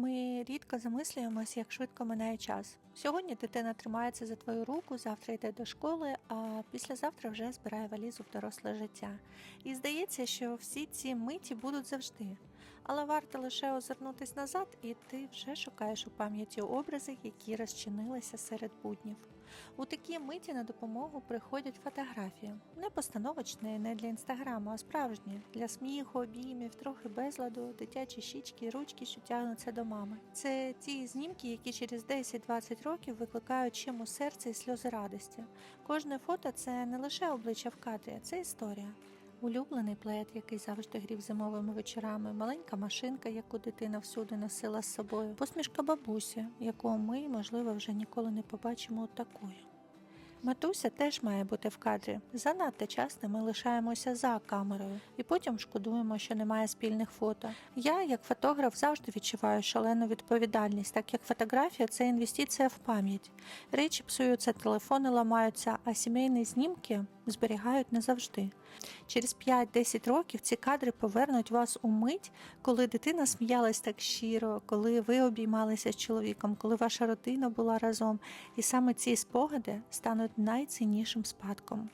Ми рідко замислюємось, як швидко минає час. Сьогодні дитина тримається за твою руку, завтра йде до школи, а післязавтра вже збирає валізу в доросле життя. І здається, що всі ці миті будуть завжди. Але варто лише озирнутись назад, і ти вже шукаєш у пам'яті образи, які розчинилися серед буднів. У такі миті на допомогу приходять фотографії. Не постановочні, не для інстаграму, а справжні для сміху, обіймів, трохи безладу, дитячі щічки, ручки, що тягнуться до мами. Це ті знімки, які через 10-20 років викликають чим у серці і сльози радості. Кожне фото це не лише обличчя в кадрі, це історія. Улюблений плед, який завжди грів зимовими вечорами, маленька машинка, яку дитина всюди носила з собою, посмішка бабусі, яку ми, можливо, вже ніколи не побачимо такою. Матуся теж має бути в кадрі. Занадто часто ми лишаємося за камерою і потім шкодуємо, що немає спільних фото. Я, як фотограф, завжди відчуваю шалену відповідальність, так як фотографія це інвестиція в пам'ять. Речі псуються, телефони ламаються, а сімейні знімки зберігають назавжди. Через 5-10 років ці кадри повернуть вас у мить, коли дитина сміялась так щиро, коли ви обіймалися з чоловіком, коли ваша родина була разом. І саме ці спогади стануть найціннішим спадком.